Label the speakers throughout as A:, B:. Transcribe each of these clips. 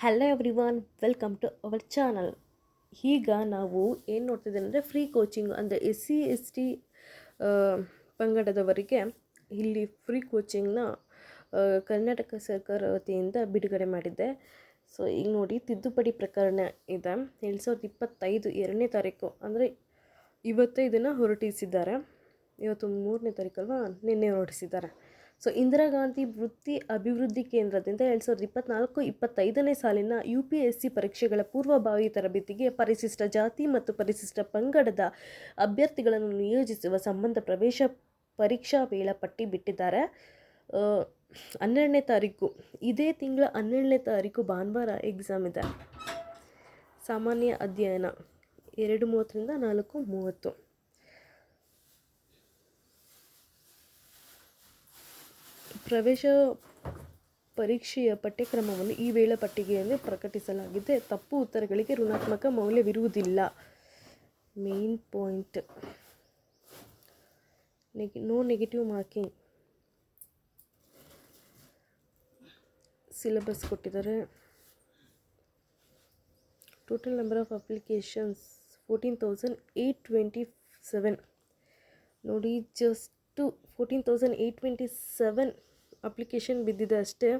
A: Hello everyone welcome to our channel ಈಗ ನಾವು ಏನು ನೋಡ್ತಿದ್ದೇವೆ ಅಂದರೆ ಫ್ರೀ ಕೋಚಿಂಗ್ ಅಂದರೆ ಎಸ್ ಸಿ ಎಸ್ ಟಿ ಪಂಗಡದವರಿಗೆ ಇಲ್ಲಿ ಫ್ರೀ ಕೋಚಿಂಗ್ನ ಕರ್ನಾಟಕ ಸರ್ಕಾರ ವತಿಯಿಂದ ಬಿಡುಗಡೆ ಮಾಡಿದ್ದೆ. ಸೊ ಈಗ ನೋಡಿ ತಿದ್ದುಪಡಿ ಪ್ರಕರಣ ಇದೆ. ಎರಡು ಸಾವಿರದ ಇಪ್ಪತ್ತೈದು ಎರಡನೇ ತಾರೀಕು ಅಂದರೆ ಇವತ್ತೇ ಇದನ್ನು ಹೊರಟಿಸಿದ್ದಾರೆ. ಇವತ್ತು ಮೂರನೇ ತಾರೀಕಲ್ವಾ ನಿನ್ನೆ ಹೊರಡಿಸಿದ್ದಾರೆ ಸೊ ಇಂದಿರಾ ಗಾಂಧಿ ವೃತ್ತಿ ಅಭಿವೃದ್ಧಿ ಕೇಂದ್ರದಿಂದ ಎರಡು ಸಾವಿರದ ಇಪ್ಪತ್ನಾಲ್ಕು, ಇಪ್ಪತ್ತೈದನೇ ಸಾಲಿನ ಯು ಪಿ ಎಸ್ ಸಿ ಪರೀಕ್ಷೆಗಳ ಪೂರ್ವಭಾವಿ ತರಬೇತಿಗೆ ಪರಿಶಿಷ್ಟ ಜಾತಿ ಮತ್ತು ಪರಿಶಿಷ್ಟ ಪಂಗಡದ ಅಭ್ಯರ್ಥಿಗಳನ್ನು ನಿಯೋಜಿಸುವ ಸಂಬಂಧ ಪ್ರವೇಶ ಪರೀಕ್ಷಾ ವೇಳಾಪಟ್ಟಿ ಬಿಟ್ಟಿದ್ದಾರೆ. ಹನ್ನೆರಡನೇ ತಾರೀಕು, ಇದೇ ತಿಂಗಳ ಹನ್ನೆರಡನೇ ತಾರೀಕು ಭಾನುವಾರ ಎಕ್ಸಾಮ್ ಇದೆ. ಸಾಮಾನ್ಯ ಅಧ್ಯಯನ, ಎರಡು ಮೂವತ್ತರಿಂದ ನಾಲ್ಕು ಮೂವತ್ತು. ಪ್ರವೇಶ ಪರೀಕ್ಷೆಯ ಪಠ್ಯಕ್ರಮವನ್ನು ಈ ವೇಳಾಪಟ್ಟಿಗೆಯಲ್ಲಿ ಪ್ರಕಟಿಸಲಾಗಿದೆ. ತಪ್ಪು ಉತ್ತರಗಳಿಗೆ ಋಣಾತ್ಮಕ ಮೌಲ್ಯವಿರುವುದಿಲ್ಲ. Main point. ನೆಗೆ, no negative marking. Syllabus ಕೊಟ್ಟಿದ್ದಾರೆ. Total number of applications fourteen thousand eight twenty seven. ನೋಡಿ, just fourteen thousand eight twenty seven application ಬಿದ್ದಿದೆ ಅಷ್ಟೇ.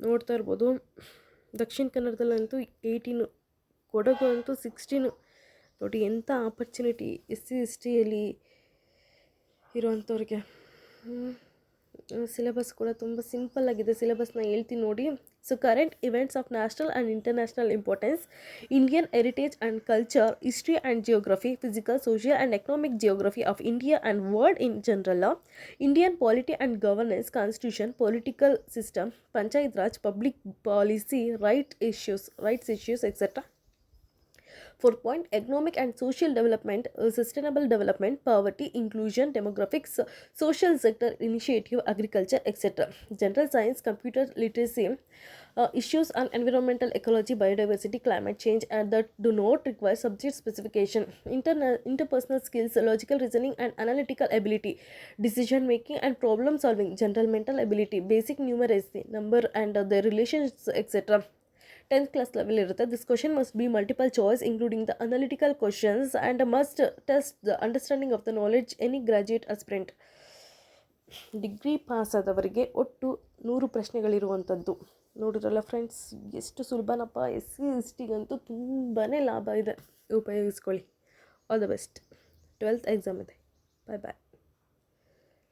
A: ನೋಡ್ತಾ ಇರ್ಬೋದು. ದಕ್ಷಿಣ ಕನ್ನಡದಲ್ಲಂತೂ ಏಯ್ಟೀನು ಕೊಡಗು ಅಂತೂ ಸಿಕ್ಸ್ಟೀನು ನೋಡಿ ಎಂಥ ಆಪರ್ಚುನಿಟಿ ಎಸ್ ಸಿ ಎಸ್ ಟಿಯಲ್ಲಿ ಇರೋವಂಥವ್ರಿಗೆ ಸಿಲೆಬಸ್ ಕೂಡ ತುಂಬ ಸಿಂಪಲ್ ಆಗಿದೆ. ಸಿಲೆಬಸ್ನ ಹೇಳ್ತೀನಿ ನೋಡಿ. So current events of national and international importance Indian heritage and culture history and geography physical social and economic geography of India and world in general Indian polity and governance constitution political system panchayat raj public policy right issues rights issues etcetera Fourth point, economic and social development, uh, sustainable development, poverty, inclusion, demographics, social sector initiative, agriculture, etc. General science, computer literacy, uh, issues on environmental ecology, biodiversity, climate change, and that do not require subject specification. Interna- interpersonal skills, logical reasoning and analytical ability, decision making and problem solving, general mental ability, basic numeracy, number and uh, their relations, etc. Tenth class level ಇರುತ್ತೆ. This question must be multiple choice including the analytical questions and must test the understanding of the knowledge any graduate aspirant degree pass ಆದವರಿಗೆ ಒಟ್ಟು ನೂರು ಪ್ರಶ್ನೆಗಳಿರುವಂಥದ್ದು ನೋಡಿರಲ್ಲ friends ಎಷ್ಟು ಸುಲಭನಪ್ಪ. S C S ಟಿಗಂತೂ ತುಂಬಾ ಲಾಭ ಇದೆ. ಉಪಯೋಗಿಸ್ಕೊಳ್ಳಿ. All the best twelfth exam ಇದೆ. Bye bye